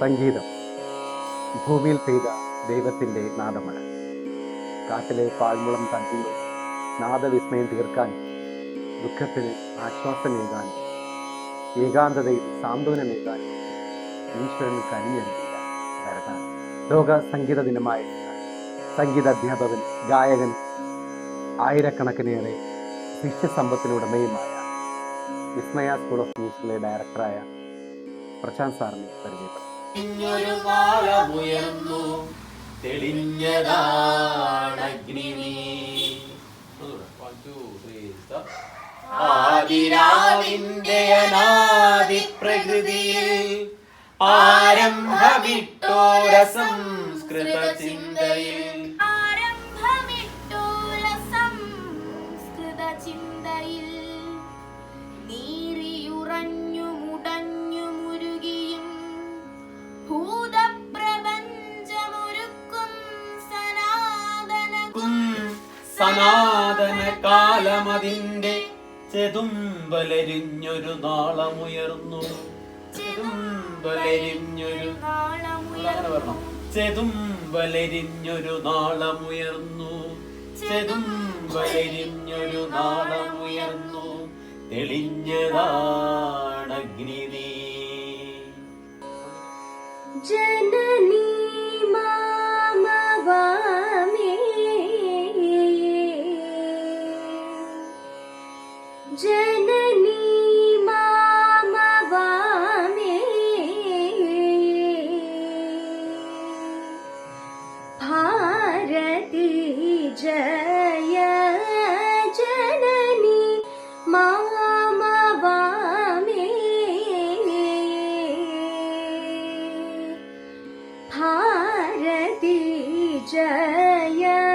സംഗീതം. ഭൂമിയിൽ പെയ്ത ദൈവത്തിന്റെ നാദമഴ. കാട്ടിലെ പാഴ്മുളം തട്ടുമ്പോൾ നാദവിസ്മയം തീർക്കാൻ ദുഃഖത്തിന് ആശ്വാസമേകാൻ ഏകാന്തതയിൽ സാന്ത്വനമേകാൻ ഈശ്വരൻ കനിഞ്ഞെടുക്കില്ല ലോക സംഗീത ദിനമായ സംഗീത അധ്യാപകൻ ഗായകൻ ആയിരക്കണക്കിനേറെ ശിഷ്യസമ്പത്തിനുടമയുമായ വിസ്മയ സ്കൂൾ ഓഫ് മ്യൂസിക്കിലെ ഡയറക്ടറായ പ്രശാന്ത് സാറിനെ പരിചയപ്പെടും ഇഞ്ഞൊരു കാലമുയർന്നു. തെളിഞ്ഞതാണഗ്നി ആദിരാവിന്റെ അനാദി പ്രകൃതിയിൽ ആരംഭമിട്ടോര സംസ്കൃത ചിന്തയിൽ സനാതന കാലമതിന്റെ ചെതുമ്പലരിഞ്ഞൊരു നാളമുയർന്നു. ചെതുമ്പലരിഞ്ഞൊരു അങ്ങനെ പറഞ്ഞു? ചെതുമ്പലരിഞ്ഞൊരു നാളമുയർന്നു. ചെതുമ്പലരിഞ്ഞൊരു നാളമുയർന്നു. തെളിഞ്ഞതാണഗ്നിനീ ജനനീ जननी मे भारती जया जननी मे भारती जया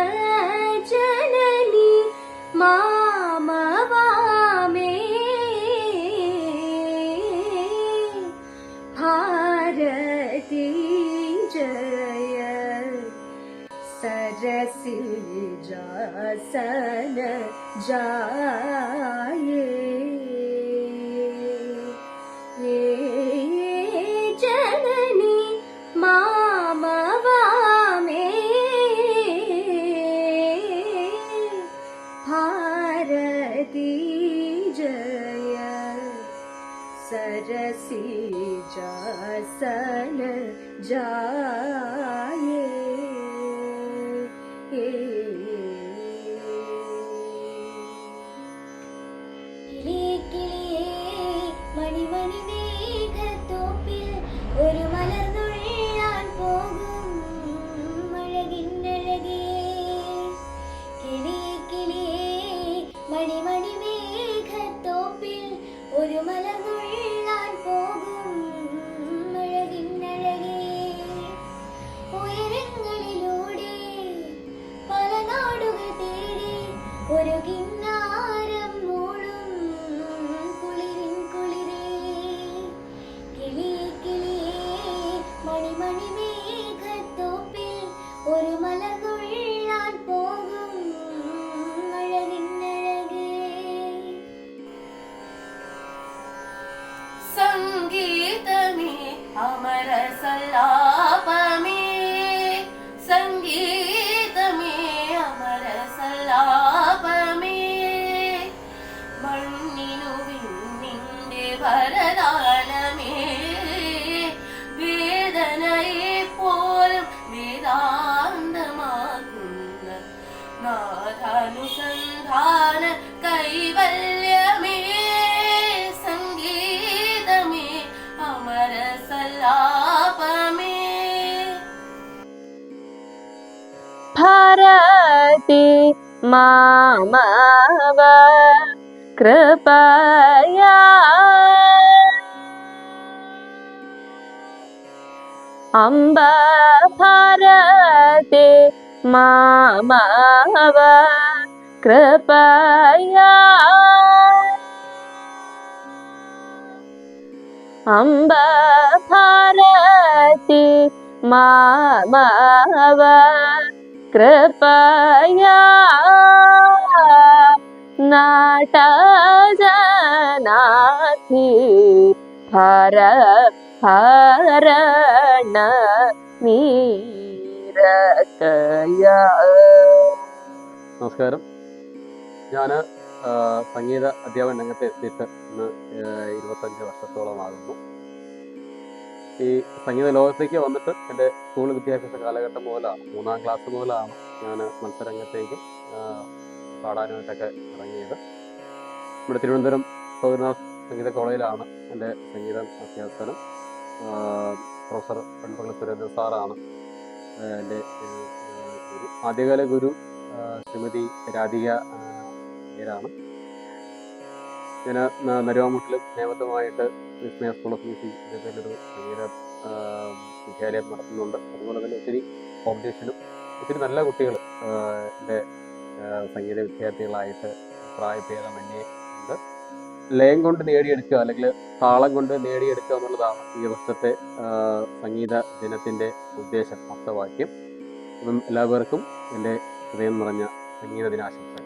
जय। सरसि जासन जाये सरसी रसिन जा മണിമണി മേഘത്തോപ്പിൽ ഒരു മലർന്നുള്ളാൻ പോകും സംഗീതമേ അമര സംഗീതമേ അമര വരദാനമേ. വേദാന്തമാക്കുന്ന നാഥാനുസന്ധാന കൈവല്യമേ സംഗീതമേ അമര സല്ലാപമേ ഭാരതി മാമവ കൃപയാ അംബ ഭാരതി मामव കൃപയാ. अम्ब भारति मामव നാട്ടജനാഥി ഭര ഹരണ നീരകയ നമസ്കാരം. ഞാൻ സംഗീത അധ്യാപന രംഗത്ത് എത്തിയിട്ട് ഇന്ന് ഇരുപത്തഞ്ച് വർഷത്തോളമാകുന്നു. ഈ സംഗീത ലോകത്തേക്ക് വന്നിട്ട് എന്റെ സ്കൂൾ വിദ്യാഭ്യാസ കാലഘട്ടം മുതലാണ് മൂന്നാം ക്ലാസ് മുതലാണ് ഞാൻ മത്സരരംഗത്തേക്ക് പാടാനായിട്ടൊക്കെ ഇറങ്ങിയത്. ഇവിടെ തിരുവനന്തപുരം സൗരനാഥ് സംഗീത കോളേജിലാണ് എന്റെ സംഗീതം അഭ്യാസനം പ്രൊഫസർ പെൺപള്ളി സുരേന്ദ്ര സാറാണ്. എന്റെ ഗുരു ആദ്യകാല ഗുരു ശ്രീമതി രാധിക പേരാണ്. ഞാൻ നരുവാമുട്ടിലും നേമത്തുമായിട്ട് വിസ്മയ സ്കൂൾ ഓഫ് മ്യൂസിക് ഇതേപോലൊരു സംഗീത വിദ്യാലയം നടത്തുന്നുണ്ട്. അതുപോലെ തന്നെ ഒത്തിരി കോമ്പറ്റീഷനും ഒത്തിരി നല്ല കുട്ടികൾ എന്റെ സംഗീത വിദ്യാർത്ഥികളായിട്ട് പ്രായഭേദമന്യേ ലയം കൊണ്ട് നേടിയെടുക്കുക അല്ലെങ്കിൽ താളം കൊണ്ട് നേടിയെടുക്കുക എന്നുള്ളതാണ് ഈ വർഷത്തെ സംഗീത ദിനത്തിന്റെ ഉദ്ദേശം. മൊത്തവാക്യം. അപ്പം എല്ലാവർക്കും എന്റെ ഹൃദയം നിറഞ്ഞ സംഗീത ദിനാശംസകൾ.